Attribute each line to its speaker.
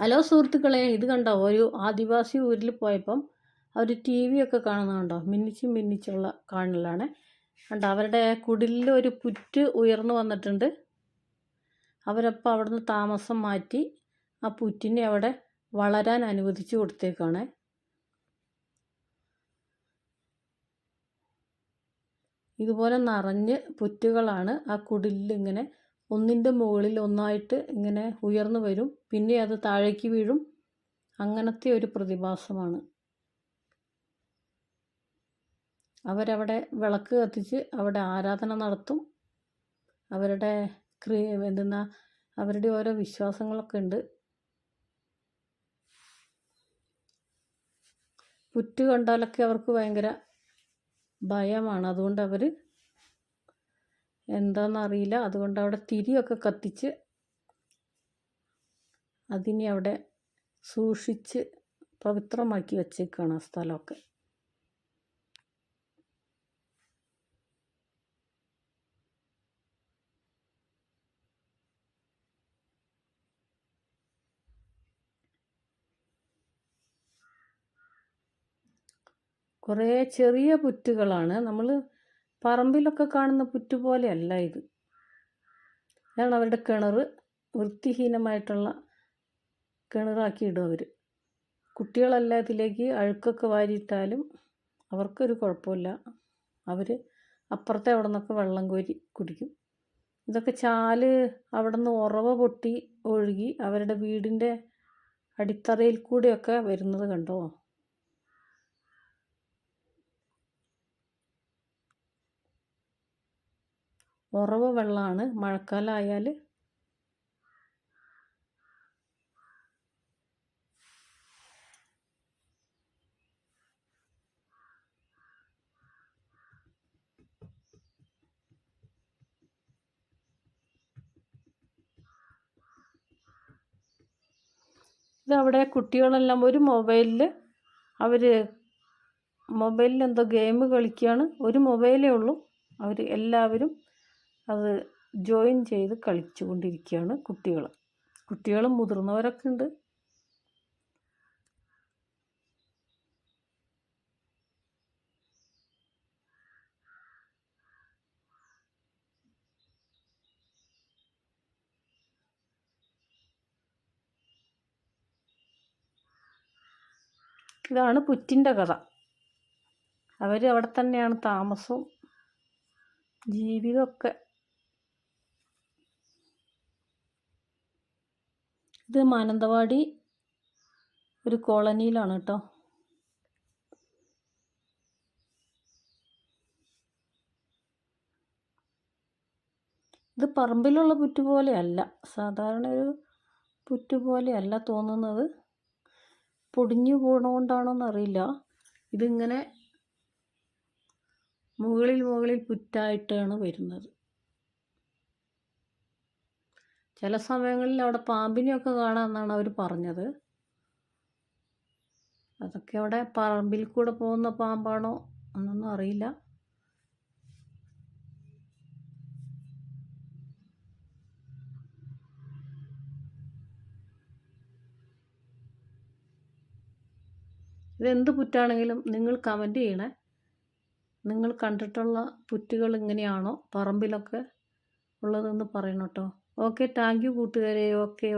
Speaker 1: Hello സുഹൃത്തുക്കളെ ഇത് കണ്ടോ? ഒരു ആദിവാസി ഊരിൽ പോയപ്പം അവർ ടി വി ഒക്കെ കാണുന്നുണ്ടോ മിന്നിച്ചും മിന്നിച്ചുള്ള കാണലാണ്. കണ്ടോ? അവരുടെ കുടിലിൽ ഒരു പുറ്റ് ഉയർന്നു വന്നിട്ടുണ്ട്. അവരപ്പോൾ അവിടുന്ന് താമസം മാറ്റി ആ പുറ്റിനെ അവിടെ വളരാൻ അനുവദിച്ചു കൊടുത്തേക്കാണ്. ഇതുപോലെ നിറഞ്ഞ് പുറ്റുകളാണ് ആ കുടിലിൽ ഇങ്ങനെ ഒന്നിന്റെ മുകളിൽ ഒന്നായിട്ട് ഇങ്ങനെ ഉയർന്നു വരും. പിന്നെ അത് താഴേക്ക് വീഴും. അങ്ങനത്തെ ഒരു പ്രതിഭാസമാണ്. അവരവിടെ വിളക്ക് കത്തിച്ച് അവിടെ ആരാധന നടത്തും. അവരുടെ ക്രീ എന്തെന്നാ അവരുടെ ഓരോ വിശ്വാസങ്ങളൊക്കെ ഉണ്ട്. പുറ്റ് കണ്ടാലൊക്കെ അവർക്ക് ഭയങ്കര ഭയമാണ്. അതുകൊണ്ട് അവർ എന്താണെന്നറിയില്ല അതുകൊണ്ട് അവിടെ തിരിയൊക്കെ കത്തിച്ച് അതിനെ അവിടെ സൂക്ഷിച്ച് പവിത്രമാക്കി വെച്ചേക്കാണ് ആ സ്ഥലമൊക്കെ. കുറേ ചെറിയ പുറ്റുകളാണ്. നമ്മൾ പറമ്പിലൊക്കെ കാണുന്ന പുറ്റ് പോലെയല്ല ഇത്. ഇതാണ് അവരുടെ കിണർ വൃത്തിഹീനമായിട്ടുള്ള കിണറാക്കി ഇടും അവർ കുട്ടികളെല്ലാം ഇതിലേക്ക് അഴുക്കൊക്കെ വാരിയിട്ടാലും അവർക്കൊരു കുഴപ്പമില്ല. അവർ അപ്പുറത്തെ അവിടെ നിന്നൊക്കെ വെള്ളം കോരി കുടിക്കും. ഇതൊക്കെ ചാൽ അവിടെ നിന്ന് ഉറവ പൊട്ടി ഒഴുകി അവരുടെ വീടിന്റെ അടിത്തറയിൽ കൂടെയൊക്കെ വരുന്നത് കണ്ടോ? ഉറവ വെള്ളമാണ് മഴക്കാലമായാൽ ഇതവിടെ കുട്ടികളെല്ലാം ഒരു മൊബൈലിൽ അവർ മൊബൈലിൽ എന്തോ ഗെയിം കളിക്കുകയാണ് ഒരു മൊബൈലേ ഉള്ളൂ. അവർ എല്ലാവരും അത് ജോയിൻ ചെയ്ത് കളിച്ചു കൊണ്ടിരിക്കുകയാണ് കുട്ടികൾ. കുട്ടികളും മുതിർന്നവരൊക്കെ ഉണ്ട്. ഇതാണ് പുറ്റിന്റെ കഥ. അവർ അവിടെ തന്നെയാണ് താമസവും ജീവിതമൊക്കെ ഇത് മാനന്തവാടി ഒരു കോളനിയിലാണ് കേട്ടോ. ഇത് പറമ്പിലുള്ള പുറ്റ് പോലെയല്ല. സാധാരണ ഒരു പുറ്റ് പോലെയല്ല തോന്നുന്നത്. പൊടിഞ്ഞു പോകണോണ്ടാണോന്നറിയില്ല ഇതിങ്ങനെ മുകളിൽ മുകളിൽ പുറ്റായിട്ടാണ് വരുന്നത്. ചില സമയങ്ങളിൽ അവിടെ പാമ്പിനെയൊക്കെ കാണാമെന്നാണ് അവർ പറഞ്ഞത്. അതൊക്കെ അവിടെ പറമ്പിൽ കൂടെ പോകുന്ന പാമ്പാണോ എന്നൊന്നും അറിയില്ല. ഇതെന്ത് പുറ്റാണെങ്കിലും നിങ്ങൾ കമന്റ് ചെയ്യണേ. നിങ്ങൾ കണ്ടിട്ടുള്ള പുറ്റുകൾ ഇങ്ങനെയാണോ പറമ്പിലൊക്കെ ഉള്ളതെന്ന് പറയണം കേട്ടോ. ഓക്കെ താങ്ക് യു കൂട്ടുകാരെ. ഓക്കെ